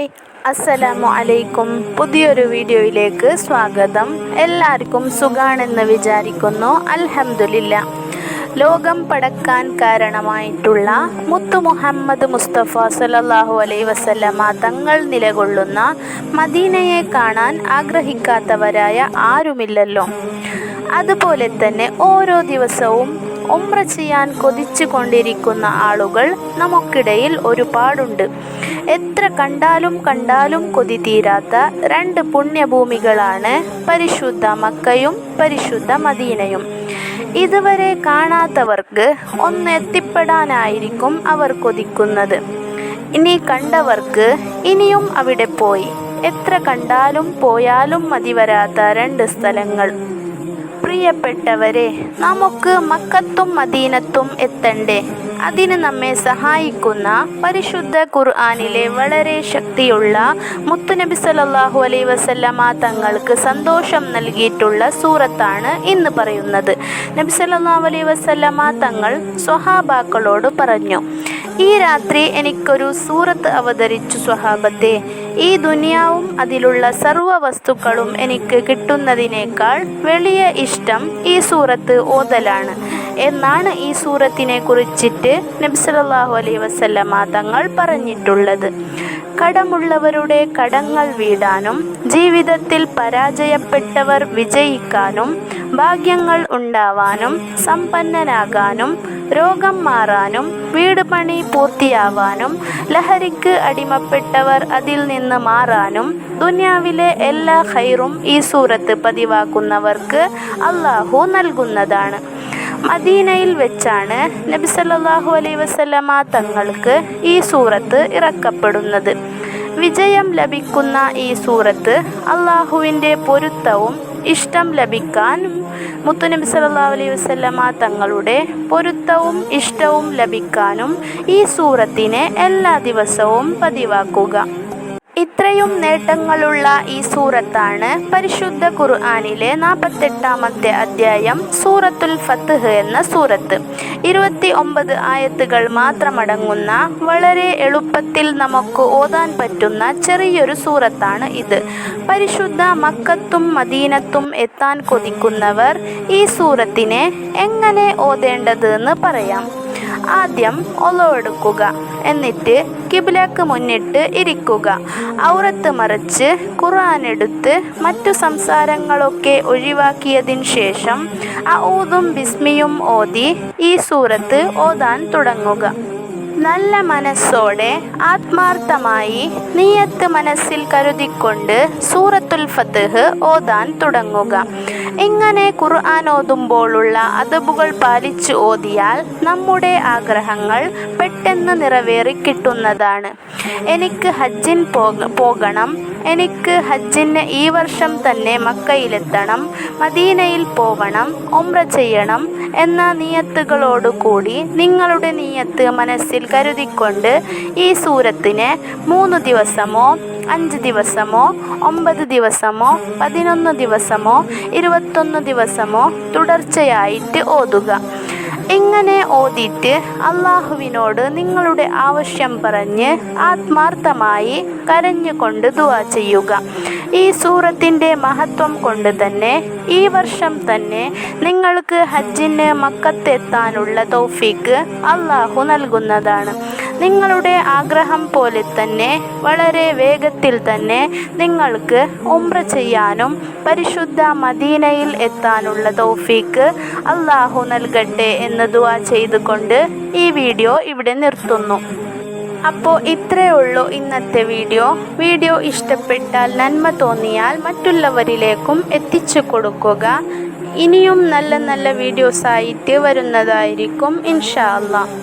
Hi അസ്സലാമു അലൈക്കും. പുതിയൊരു വീഡിയോയിലേക്ക് സ്വാഗതം. എല്ലാവർക്കും സുഖാണെന്ന് വിചാരിക്കുന്നു. അൽഹംദുലില്ല. ലോകം പടക്കാൻ കാരണമായിട്ടുള്ള മുത്തു മുഹമ്മദ് മുസ്തഫ സല്ലല്ലാഹു അലൈ വസല്ലമ തങ്ങൾ നിലകൊള്ളുന്ന മദീനയെ കാണാൻ ആഗ്രഹിക്കാത്തവരായ ആരുമില്ലല്ലോ. അതുപോലെ തന്നെ ഓരോ ദിവസവും ഉംറ ചെയ്യാൻ കൊതിച്ചു കൊണ്ടിരിക്കുന്ന ആളുകൾ നമുക്കിടയിൽ ഒരുപാടുണ്ട്. എത്ര കണ്ടാലും കണ്ടാലും കൊതി തീരാത്ത രണ്ട് പുണ്യഭൂമികളാണ് പരിശുദ്ധ മക്കയും പരിശുദ്ധ മദീനയും. ഇതുവരെ കാണാത്തവർക്ക് ഒന്ന് എത്തിപ്പെടാനായിരിക്കും അവർ കൊതിക്കുന്നത്. ഇനി കണ്ടവർക്ക് ഇനിയും അവിടെ പോയി. എത്ര കണ്ടാലും പോയാലും മതി വരാത്ത രണ്ട് സ്ഥലങ്ങൾ. പ്രിയപ്പെട്ടവരെ നമുക്ക് മക്കത്തും മദീനത്തും എത്തണ്ടേ? അതിന് നമ്മെ സഹായിക്കുന്ന പരിശുദ്ധ ഖുർആാനിലെ വളരെ ശക്തിയുള്ള മുത്തുനബി സലാഹു അലൈ വസല്ലമ തങ്ങൾക്ക് സന്തോഷം നൽകിയിട്ടുള്ള സൂറത്താണ് ഇന്ന് പറയുന്നത്. നബി സല്ലാഹു അലൈ വസല്ലമ തങ്ങൾ സ്വഹാബാക്കളോട് പറഞ്ഞു ഈ രാത്രി എനിക്കൊരു സൂറത്ത് അവതരിച്ചു സ്വഹാബത്തെ. ഈ ദുനിയാവും അതിലുള്ള സർവ വസ്തുക്കളും എനിക്ക് കിട്ടുന്നതിനേക്കാൾ വലിയ ഇഷ്ടം ഈ സൂറത്ത് ഓതലാണ്. എന്നാണ് ഈ സൂറത്തിനെ കുറിച്ചിട്ട് നബ്സലല്ലാഹു അലൈഹി വസല്ലമ തങ്ങൾ പറഞ്ഞിട്ടുള്ളത്. കടമുള്ളവരുടെ കടങ്ങൾ വീടാനും ജീവിതത്തിൽ പരാജയപ്പെട്ടവർ വിജയിക്കാനും ഭാഗ്യങ്ങൾ ഉണ്ടാവാനും സമ്പന്നനാകാനും രോഗം മാറാനും വീട് പണി പൂർത്തിയാവാനും ലഹരിക്ക് അടിമപ്പെട്ടവർ അതിൽ നിന്ന് മാറാനും ദുനിയാവിലെ എല്ലാ ഹൈറും ഈ സൂറത്ത് പതിവാക്കുന്നവർക്ക് അള്ളാഹു നൽകുന്നതാണ്. മദീനയിൽ വെച്ചാണ് നബി സല്ലല്ലാഹു അലൈഹി വസല്ലമ തങ്ങൾക്ക് ഈ സൂറത്ത് ഇറക്കപ്പെടുന്നത്. വിജയം ലഭിക്കുന്ന ഈ സൂറത്ത് അള്ളാഹുവിന്റെ പൊരുത്തവും ഇഷ്ടം ലഭിക്കാൻ മുത്തുനബി സല്ലാ അലൈഹി വസ്ലമ തങ്ങളുടെ പൊരുത്തവും ഇഷ്ടവും ലഭിക്കാനും ഈ സൂറത്തിനെ എല്ലാ ദിവസവും പതിവാക്കുക. ഇത്രയും നേട്ടങ്ങളുള്ള ഈ സൂറത്താണ് പരിശുദ്ധ ഖുർആാനിലെ നാൽപ്പത്തെട്ടാമത്തെ അധ്യായം സൂറത്തുൽ ഫത്ത് എന്ന സൂറത്ത്. ഇരുപത്തി ഒമ്പത് ആയത്തുകൾ മാത്രമടങ്ങുന്ന വളരെ എളുപ്പത്തിൽ നമുക്ക് ഓതാൻ പറ്റുന്ന ചെറിയൊരു സൂറത്താണ് ഇത്. പരിശുദ്ധ മക്കത്തും മദീനത്തും എത്താൻ കൊതിക്കുന്നവർ ഈ സൂറത്തിനെ എങ്ങനെ ഓതേണ്ടത് എന്ന് പറയാം. ആദ്യം ഒളവെടുക്കുക. എന്നിട്ട് കിബിലക്ക് മുന്നിട്ട് ഇരിക്കുക. ഔറത്ത് മറിച്ച് ഖുർആൻ എടുത്ത് മറ്റു സംസാരങ്ങളൊക്കെ ഒഴിവാക്കിയതിന് ശേഷം ഊതും ബിസ്മിയും ഓതി ഈ സൂറത്ത് ഓതാൻ തുടങ്ങുക. നല്ല മനസ്സോടെ ആത്മാർത്ഥമായി നീയത്ത് മനസ്സിൽ കരുതിക്കൊണ്ട് സൂറത്തുൽ ഫത്തഹ് ഓതാൻ തുടങ്ങുക. ഇങ്ങനെ ഖുർആൻ ഓതുമ്പോഴുള്ള അതബുകൾ പാലിച്ചു ഓതിയാൽ നമ്മുടെ ആഗ്രഹങ്ങൾ പെട്ടെന്ന് നിറവേറി കിട്ടുന്നതാണ്. എനിക്ക് ഹജ്ജിൻ പോകണം. എനിക്ക് ഹജ്ജിന് ഈ വർഷം തന്നെ മക്കയിലെത്തണം. മദീനയിൽ പോകണം ഉംറ ചെയ്യണം എന്ന നിയത്തുകളോടുകൂടി നിങ്ങളുടെ നിയത്ത് മനസ്സിൽ കരുതിക്കൊണ്ട് ഈ സൂരത്തിനെ മൂന്ന് ദിവസമോ അഞ്ച് ദിവസമോ ഒമ്പത് ദിവസമോ പതിനൊന്ന് ദിവസമോ ഇരുപത്തൊന്ന് ദിവസമോ തുടർച്ചയായിട്ട് ഓതുക. ഇങ്ങനെ ഓതിയിട്ട് അള്ളാഹുവിനോട് നിങ്ങളുടെ ആവശ്യം പറഞ്ഞ് ആത്മാർത്ഥമായി കരഞ്ഞുകൊണ്ട് ദുവാ ചെയ്യുക. ഈ സൂറത്തിന്റെ മഹത്വം കൊണ്ട് തന്നെ ഈ വർഷം തന്നെ നിങ്ങൾക്ക് ഹജ്ജിന് മക്കത്തെത്താനുള്ള തൗഫീക്ക് അള്ളാഹു നൽകുന്നതാണ്. നിങ്ങളുടെ ആഗ്രഹം പോലെ തന്നെ വളരെ വേഗത്തിൽ തന്നെ നിങ്ങൾക്ക് ഉംറ ചെയ്യാനും പരിശുദ്ധ മദീനയിൽ എത്താനുള്ള തൗഫീക്ക് അള്ളാഹു നൽകട്ടെ എന്ന് ദുവാ ചെയ്തുകൊണ്ട് ഈ വീഡിയോ ഇവിടെ നിർത്തുന്നു. അപ്പോൾ ഇത്രയേ ഉള്ളൂ ഇന്നത്തെ വീഡിയോ. വീഡിയോ ഇഷ്ടപ്പെട്ടാൽ നന്മ തോന്നിയാൽ മറ്റുള്ളവരിലേക്കും എത്തിച്ചു കൊടുക്കുക. ഇനിയും നല്ല നല്ല വീഡിയോസായിട്ട് വരുന്നതായിരിക്കും ഇൻഷാ അള്ളാഹ്